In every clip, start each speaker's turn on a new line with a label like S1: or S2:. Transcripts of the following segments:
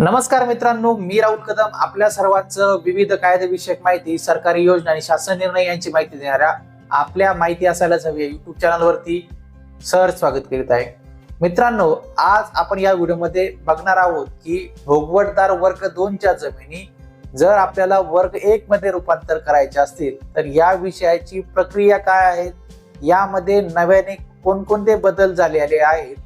S1: नमस्कार मित्रांनो मी राहुल कदम. आपल्या सर्वांचं विविध कायदेविषयक माहिती सरकारी योजना आणि शासन निर्णय यांची माहिती देणाऱ्या आपल्या माहिती असायलाच हवी युट्यूब चॅनलवरती सर स्वागत करीत आहे. मित्रांनो आज आपण या व्हिडिओमध्ये बघणार आहोत की भोगवटदार वर्ग दोनच्या जमिनी जर आपल्याला वर्ग एक मध्ये रूपांतर करायचे असतील तर या विषयाची प्रक्रिया काय आहे? यामध्ये नव्याने कोणकोणते बदल झालेले आहेत?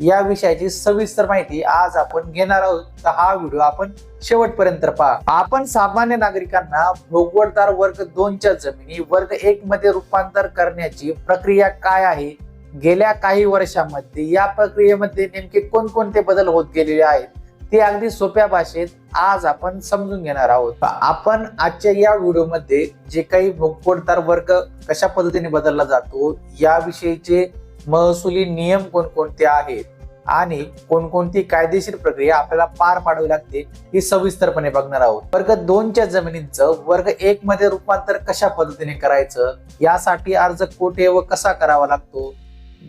S1: या विषयाची सविस्तर माहिती आज आपण घेणार आहोत. तर हा व्हिडिओ आपण शेवटपर्यंत पहा. आपण सामान्य नागरिकांना भोगवटदार वर्ग दोनच्या जमिनी वर्ग एक मध्ये रूपांतर करण्याची प्रक्रिया काय आहे? गेल्या काही वर्षामध्ये या प्रक्रियेमध्ये नेमके कोणकोणते बदल होत गेलेले आहेत? ते अगदी सोप्या भाषेत आज आपण समजून घेणार आहोत. आपण आजच्या या व्हिडिओमध्ये जे काही भोगवटदार वर्ग कशा पद्धतीने बदलला जातो याविषयीचे महसुली नियम कोणकोणते आहेत आणि कोणकोणती कायदेशीर प्रक्रिया आपल्याला पार पाडावी लागते ही सविस्तरपणे बघणार आहोत. वर्ग दोनच्या जमिनींचं वर्ग एक मध्ये रूपांतर कशा पद्धतीने करायचं यासाठी अर्ज कुठे व कसा करावा लागतो?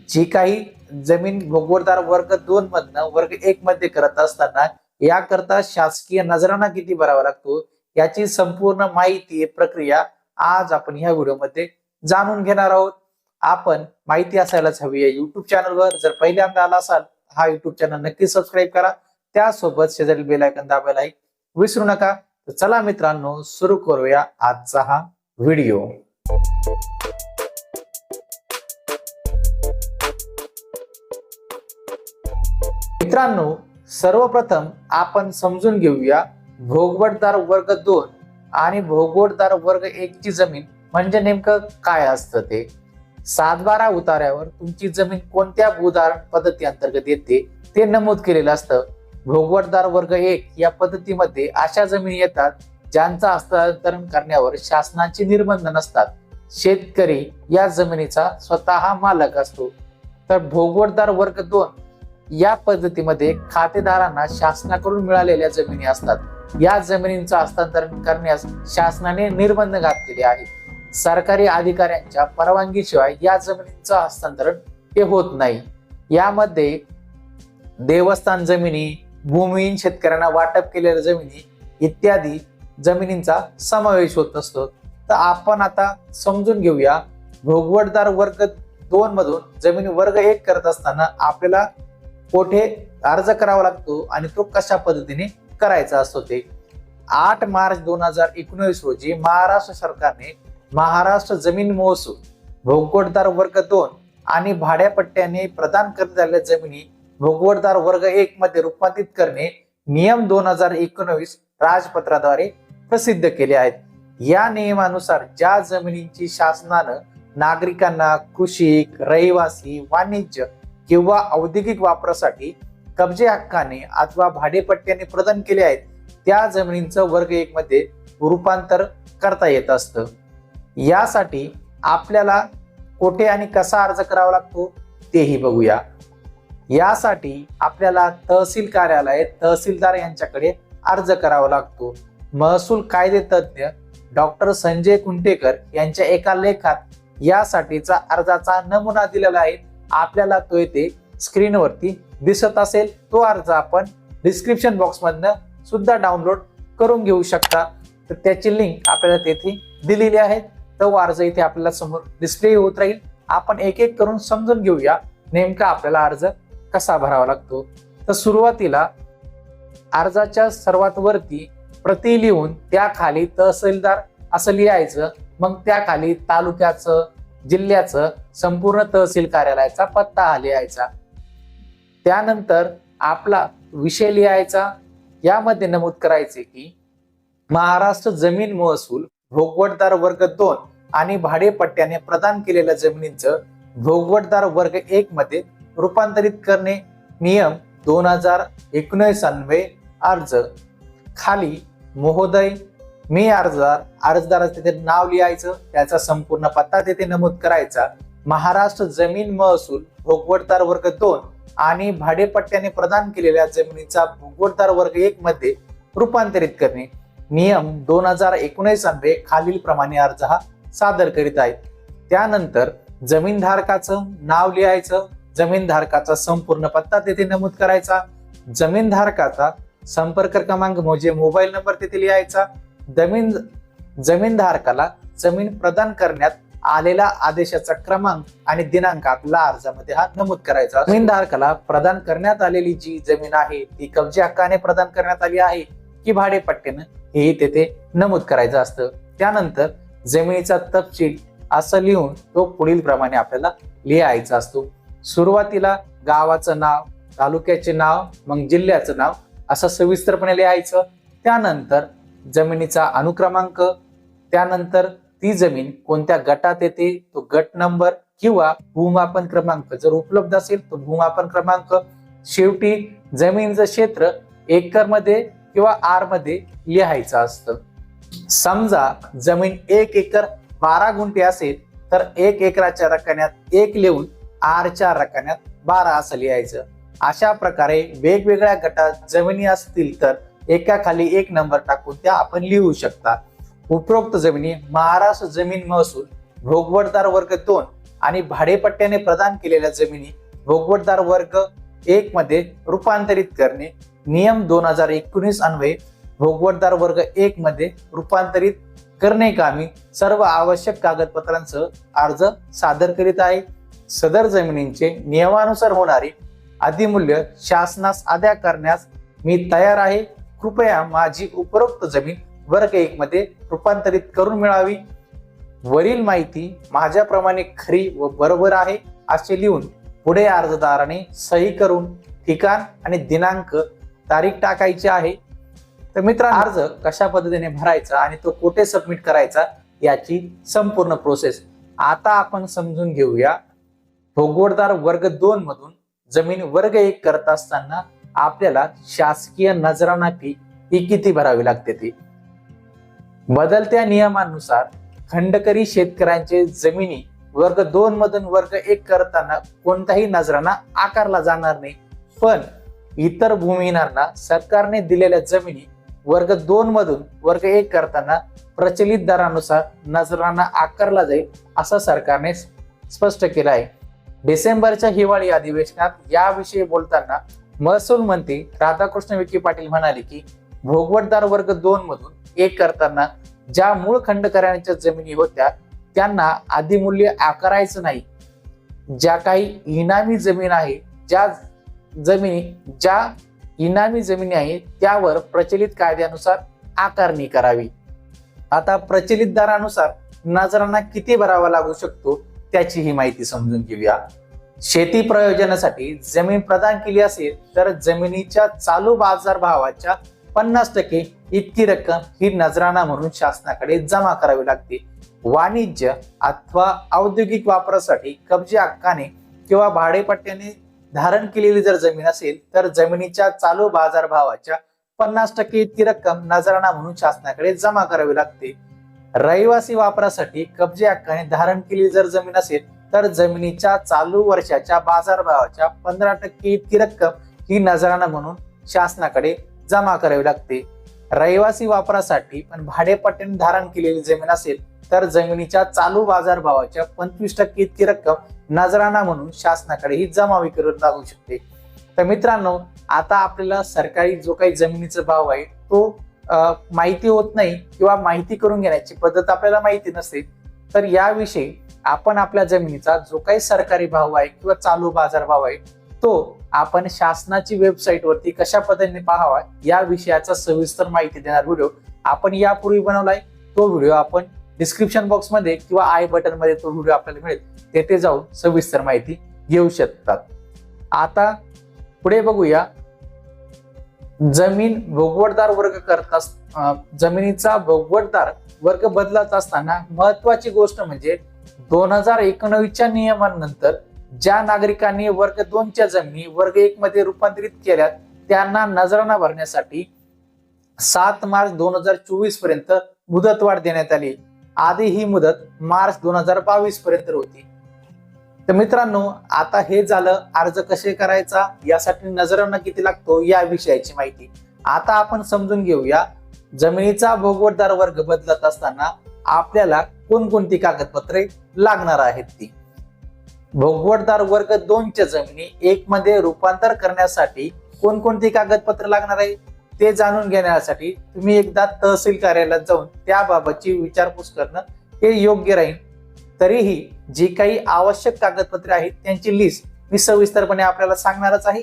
S1: जी काही जमीन भोगवरदार वर्ग दोन मधनं वर्ग एक मध्ये करत असताना याकरता शासकीय नजराना किती भरावा लागतो याची संपूर्ण माहिती प्रक्रिया आज आपण ह्या व्हिडिओमध्ये जाणून घेणार आहोत. आपण माहिती असायलाच हवी आहे. युट्यूब चॅनलवर जर पहिल्यांदा आला असाल हा युट्यूब चॅनल नक्की सबस्क्राईब करा. त्यासोबत शेजारी बेलायकन दाबायलाही विसरू नका. तर चला मित्रांनो सुरू करूया आजचा हा व्हिडिओ मित्रांनो सर्वप्रथम आपण समजून घेऊया भोगवटदार वर्ग दोन आणि भोगवटदार वर्ग एक ची जमीन म्हणजे नेमकं काय असतं ते. सातबारा उतार्यावर तुमची जमीन कोणत्या भूधारण पद्धती अंतर्गत येते ते नमूद केलेलं असतं. भोगवटदार वर्ग एक या पद्धतीमध्ये अशा जमिनी येतात ज्यांचं हस्तांतरण करण्यावर शासनाचे निर्बंध नसतात. शेतकरी या जमिनीचा स्वतः मालक असतो. तर भोगवटदार वर्ग दोन या पद्धतीमध्ये खातेदारांना शासनाकडून मिळालेल्या जमिनी असतात. या जमिनींचं हस्तांतरण करण्यास शासनाने निर्बंध घातलेले आहेत. सरकारी अधिकाऱ्यांच्या परवानगीशिवाय या जमिनींचं हस्तांतरण हे होत नाही. यामध्ये देवस्थान जमिनी भूमिहीन शेतकऱ्यांना वाटप केलेल्या जमिनी इत्यादी जमिनींचा समावेश होत असतो. तर आपण आता समजून घेऊया भोगवटदार वर्ग दोन मधून जमीन वर्ग एक करत असताना आपल्याला कोठे अर्ज करावा लागतो आणि तो कशा पद्धतीने करायचा असतो ते. आठ मार्च दोन हजार एकोणीस रोजी महाराष्ट्र सरकारने महाराष्ट्र जमीन महसूल भोगवटदार वर्ग दोन आणि भाड्यापट्ट्याने प्रदान करण्यात आलेल्या जमिनी भोगवटदार वर्ग एक मध्ये रूपांतरित करणे नियम दोन हजार एकोणवीस राजपत्राद्वारे प्रसिद्ध केले आहेत. या नियमानुसार ज्या जमिनींची शासनानं नागरिकांना कृषी रहिवासी वाणिज्य किंवा औद्योगिक वापरासाठी कब्जे हक्काने अथवा भाडेपट्ट्याने प्रदान केले आहेत त्या जमिनींचं वर्ग एक मध्ये रूपांतर करता येत असतं. यासाठी आपल्याला कोठे आणि कसा अर्ज करावा लागतो तेही बघूया. यासाठी आपल्याला तहसील कार्यालय तहसीलदार यांच्याकडे अर्ज करावा लागतो. महसूल कायदे तज्ज्ञ डॉक्टर संजय कुंटेकर यांच्या एका लेखात यासाठीचा अर्जाचा नमुना दिलेला आहे. आपल्याला तो येथे स्क्रीनवरती दिसत असेल. तो अर्ज आपण डिस्क्रिप्शन बॉक्समधनं सुद्धा डाउनलोड करून घेऊ शकता. तर त्याची लिंक आपल्याला तेथे दिलेली आहे. तो अर्ज इथे आपल्याला समोर डिस्प्ले होत राहील. आपण एक एक करून समजून घेऊया नेमका आपल्याला अर्ज कसा भरावा लागतो. तर सुरुवातीला अर्जाच्या सर्वात वरती प्रति लिहून त्या खाली तहसीलदार असं लिहायचं मग त्या खाली तालुक्याचं जिल्ह्याचं संपूर्ण तहसील कार्यालयाचा पत्ता हा लिहायचा. त्यानंतर आपला विषय लिहायचा. यामध्ये नमूद करायचे की महाराष्ट्र जमीन महसूल भोगवटदार वर्ग दोन आणि भाडेपट्ट्याने प्रदान केलेल्या जमिनींचं भोगवटदार वर्ग एक मध्ये रूपांतरित करणे. नियम दोन हजार एकोणीसान्वे अर्ज. खाली महोदय मी अर्जदार अर्जदाराचं तिथे नाव लिहायचं त्याचा संपूर्ण पत्ता तिथे नमूद करायचा. महाराष्ट्र जमीन महसूल भोगवटदार वर्ग दोन आणि भाडेपट्ट्याने प्रदान केलेल्या जमिनीचा भोगवटदार वर्ग एक मध्ये रूपांतरित करणे. नियम दोन हजार एकोणीस अन्वये खालील प्रमाणे अर्ज हा सादर करीत आहेत. त्यानंतर जमीनधारकाचं नाव लिहायचं जमीनधारकाचा संपूर्ण पत्ता तेथे नमूद करायचा जमीनधारकाचा संपर्क क्रमांक म्हणजे मोबाईल नंबर तिथे लिहायचा जमीन जमीनधारकाला जमीन प्रदान करण्यात आलेला आदेशाचा क्रमांक आणि दिनांक आपला अर्जामध्ये हा नमूद करायचा. जमीनधारकाला प्रदान करण्यात आलेली जी जमीन आहे ती कब्जे हक्काने प्रदान करण्यात आली आहे की भाडेपट्ट्यानं हे तेथे नमूद करायचं असतं. त्यानंतर जमिनीचा तपशील असं लिहून तो पुढील प्रमाणे आपल्याला लिहायचा असतो. सुरुवातीला गावाचं नाव तालुक्याचे नाव मग जिल्ह्याचं नाव असं सविस्तरपणे लिहायचं. त्यानंतर जमिनीचा अनुक्रमांक त्यानंतर ती जमीन कोणत्या गटात येते तो गट नंबर किंवा भूमापन क्रमांक. जर उपलब्ध असेल तर भूमापन क्रमांक. शेवटी जमिनीचं क्षेत्र एकरमध्ये किंवा आरमध्ये लिहायचं असतं. समजा जमीन एक एकर बारा गुंठे असेल तर एक एकराच्या रकान्यात एक लिहून आरच्या रकान्यात बारा असं लिहायचं. अशा प्रकारे वेगवेगळ्या गटात जमिनी असतील तर एका खाली एक नंबर टाकून त्या आपण लिहू शकता. उपरोक्त जमिनी महाराष्ट्र जमीन महसूल भोगवटदार वर्ग दोन आणि भाडेपट्ट्याने प्रदान केलेल्या जमिनी भोगवटदार वर्ग एक मध्ये रूपांतरित करणे नियम दोन हजार एकोणीस अन्वये भोगवटदार वर्ग एक मध्ये रूपांतरित करणे कामी सर्व आवश्यक कागदपत्रांसह अर्ज सादर करीत आहे. सदर जमिनींचे नियमानुसार होणारे अधिमूल्य शासनास अदा करण्यास मी तयार आहे. कृपया माझी उपरोक्त जमीन वर्ग एक मध्ये रूपांतरित करून मिळावी. वरील माहिती माझ्याप्रमाणे खरी व बरोबर आहे असे लिहून पुढे अर्जदाराने सही करून ठिकाण आणि दिनांक तारीख टाकायची आहे. तर मित्रांनो अर्ज कशा पद्धतीने भरायचा आणि तो कुठे सबमिट करायचा याची संपूर्ण प्रोसेस आता आपण समजून घेऊया. भोगवडदार वर्ग दोन मधून जमीन वर्ग एक करत असताना आपल्याला शासकीय नजराना फी ही किती भरावी लागते ती? बदलत्या नियमानुसार खंडकरी शेतकऱ्यांचे जमिनी वर्ग दोन मधून वर्ग एक करताना कोणताही नजराना आकारला जाणार नाही. पण इतर भूमिहीनांना सरकारने दिलेल्या जमिनी वर्ग दोन मधून वर्ग एक करताना प्रचलित दरानुसार नजरांना आकारला जाईल असं सरकारने स्पष्ट केलं आहे. डिसेंबरच्या हिवाळी अधिवेशनात याविषयी बोलताना महसूल मंत्री राधाकृष्ण विखे पाटील म्हणाले की भोगवटदार वर्ग दोन मधून एक करताना ज्या मूळ खंडकऱ्यांच्या जमिनी होत्या त्यांना अधिमूल्य आकारायचं नाही. ज्या काही इनामी जमीन आहे ज्या जमिनी ज्या इनामी जमिनी आहे त्यावर प्रचलित कायद्यानुसार आकारणी करावी. आता प्रचलित दरानुसार नजरांना किती भरावा लागू शकतो त्याची ही माहिती समजून घेऊया. शेती प्रयोजनासाठी जमीन प्रदान केली असेल तर जमिनीच्या चालू बाजार भावाच्या पन्नास टक्के इतकी रक्कम ही नजराणा म्हणून शासनाकडे जमा करावी लागते. वाणिज्य अथवा औद्योगिक वापरासाठी कब्जे हक्काने किंवा भाडेपट्ट्याने धारण केलेली जर जमीन असेल तर जमिनीच्या चालू बाजार भावाच्या पन्नास टक्के इतकी रक्कम नजराणा म्हणून शासनाकडे जमा करावी लागते. रहिवासी वापरासाठी कब्जे हक्काने धारण केलेली जर जमीन असेल तर जमिनीच्या चालू वर्षाच्या बाजारभावाच्या पंधरा टक्के इतकी रक्कम ही नजराणा म्हणून शासनाकडे जमा करावी लागते. रहिवासी वापरासाठी पण भाडेपट्ट्याने धारण केलेली जमीन असेल तर जमिनीच्या चालू बाजारभावाच्या पंचवीस टक्के इतकी रक्कम नजराणा म्हणून शासनाकडे ही जमावी करून लागू शकते. तर मित्रांनो आता आपल्याला सरकारी जो काही जमिनीचा भाव आहे तो माहिती होत नाही किंवा माहिती करून घेण्याची पद्धत आपल्याला माहिती नसते. तर याविषयी आपण आपल्या जमिनीचा जो काही सरकारी भाव आहे किंवा चालू बाजार भाव आहे तो आपण शासनाची वेबसाईट वरती कशा पद्धतीने पाहावा या विषयाचा सविस्तर माहिती देणार व्हिडिओ आपण यापूर्वी बनवलाय. तो व्हिडिओ आपण डिस्क्रिप्शन बॉक्समध्ये किंवा आय बटनमध्ये तो व्हिडिओ आपल्याला मिळेल. तेथे जाऊन सविस्तर माहिती घेऊ शकतात. आता पुढे बघूया. जमीन भोगवटदार वर्ग करत जमिनीचा भोगवटदार वर्ग बदलत असताना महत्वाची गोष्ट म्हणजे दोन हजार एकोणवीसच्या नियमानंतर ज्या नागरिकांनी वर्ग दोनच्या जमिनी वर्ग एक मध्ये रूपांतरित केल्या त्यांना नजराना भरण्यासाठी सात मार्च दोन हजार चोवीसपर्यंत मुदतवाढ देण्यात आली. आधी ही मुदत मार्च दोन हजार बावीस पर्यंत होती. तर मित्रांनो आता हे झालं अर्ज कसे करायचा यासाठी नजरांना किती लागतो या विषयाची माहिती. आता आपण समजून घेऊया जमिनीचा भोगवटदार वर्ग बदलत असताना आपल्याला कोणकोणती कागदपत्रे लागणार आहेत ती? भोगवटदार वर्ग दोनच्या जमिनी एक मध्ये रूपांतर करण्यासाठी कोणकोणती कागदपत्र लागणार आहे? ते जाणून घेण्यासाठी तुम्ही एकदा तहसील कार्यालयात जाऊन त्याबाबतची विचारपूस करणं हे योग्य राहील. तरीही जी काही आवश्यक कागदपत्रे आहेत त्यांची लिस्ट मी सविस्तरपणे आपल्याला सांगणारच आहे.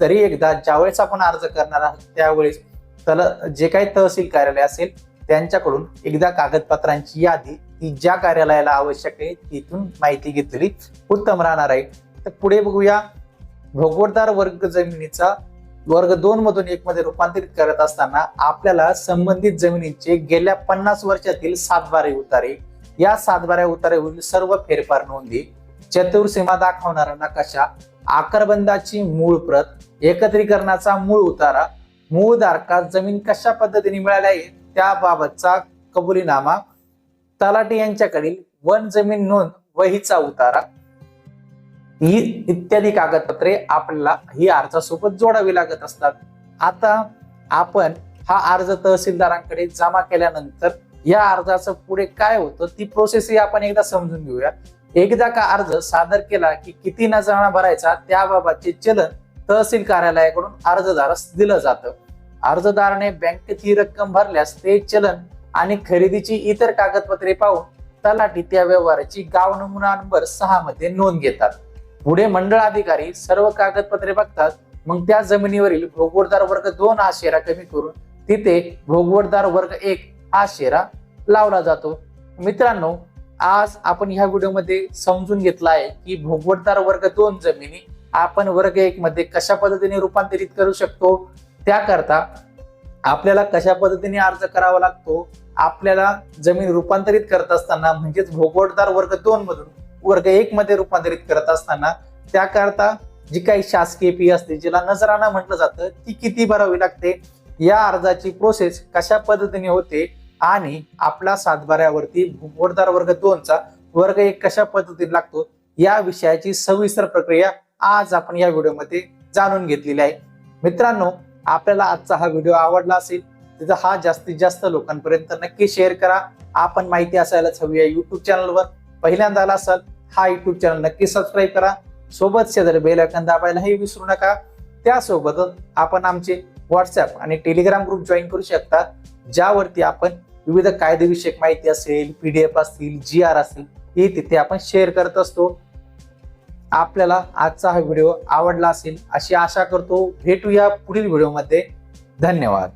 S1: तरी एकदा ज्यावेळेस आपण अर्ज करणार आहोत त्यावेळेस तल जे काही तहसील कार्यालय असेल त्यांच्याकडून एकदा कागदपत्रांची यादी ती ज्या कार्यालयाला आवश्यक आहे तिथून माहिती घेतलेली उत्तम राहणार आहे. तर पुढे बघूया. भोगवटदार वर्ग जमिनीचा वर्ग दोन मधून एक मध्ये रूपांतरित करत असताना आपल्याला संबंधित जमिनीचे गेल्या पन्नास वर्षातील सातबारे उतारे. या सातबाऱ्या उतारेवरील सर्व फेरफार नोंदी. चतुर्सीमा दाखवणारा नकाशा आकारबंदाची मूळ प्रत एकत्रीकरणाचा मूळ उतारा मूळ धारकास जमीन कशा पद्धतीने मिळाली आहे त्याबाबतचा कबुलीनामा तलाटी यांच्याकडील वन जमीन नोंद वहीचा उतारा. ही इत्यादी कागदपत्रे आपल्याला ही अर्जासोबत जोडावी लागत असतात. आता आपण हा अर्ज तहसीलदारांकडे जमा केल्यानंतर या अर्जाचं पुढे काय होतं ती प्रोसेस ही आपण एकदा समजून घेऊया. एकदा का अर्ज सादर केला की किती नजराणा भरायचा त्याबाबतचे चलन तहसील कार्यालयाकडून अर्जदारास दिलं जातं. अर्जदाराने बँकेत ही रक्कम भरल्यास ते चलन आणि खरेदीची इतर कागदपत्रे पाहून तलाठी त्या व्यवहाराची गाव नमुना नंबर सहा मध्ये नोंद घेतात. पुढे मंडळ अधिकारी सर्व कागदपत्रे बघतात. मग त्या जमिनीवरील भोगवटदार वर्ग दोन हा शेरा कमी करून तिथे भोगवटदार वर्ग एक हा शेरा लावला जातो. मित्रांनो आज आपण ह्या व्हिडिओमध्ये समजून घेतला आहे की भोगवटदार वर्ग दोन जमिनी आपण वर्ग एक मध्ये कशा पद्धतीने रूपांतरित करू शकतो? त्याकरता आपल्याला कशा पद्धतीने अर्ज करावा लागतो? आपल्याला जमीन रूपांतरित करत असताना म्हणजेच भोगवटदार वर्ग दोन मधून वर्ग एक मध्ये रूपांतरित करत असताना त्याकरता जी काही शासकीय फी असते जिला नजराना म्हटलं जातं ती किती भरावी लागते? या अर्जाची प्रोसेस कशा पद्धतीने होते? आणि आपला सातबाऱ्यावरती भोगवटदार वर्ग दोनचा वर्ग एक कशा पद्धतीने लागतो? या विषयाची सविस्तर प्रक्रिया आज आपण या व्हिडिओमध्ये जाणून घेतलेली आहे. मित्रांनो आपल्याला आजचा हा व्हिडिओ आवडला असेल तर हा जास्तीत जास्त लोकांपर्यंत नक्की शेअर करा. आपण माहिती असायलाच हवी आहे युट्यूब चॅनलवर पहिल्यांदा आला असाल हा युट्यूब चॅनल नक्की सबस्क्राईब करा. सोबत शेजारी बेल आयकन दाबायलाही विसरू नका. त्यासोबतच आपण आमचे व्हॉट्सअप आणि टेलिग्राम ग्रुप जॉईन करू शकता. ज्यावरती आपण विविध कायदेविषयक माहिती असेल पीडीएफ असतील जी आर असतील हे तिथे आपण शेअर करत असतो. आपल्याला आजचा हा व्हिडिओ आवडला असेल अशी आशा करतो. भेटूया पुढील व्हिडिओमध्ये धन्यवाद.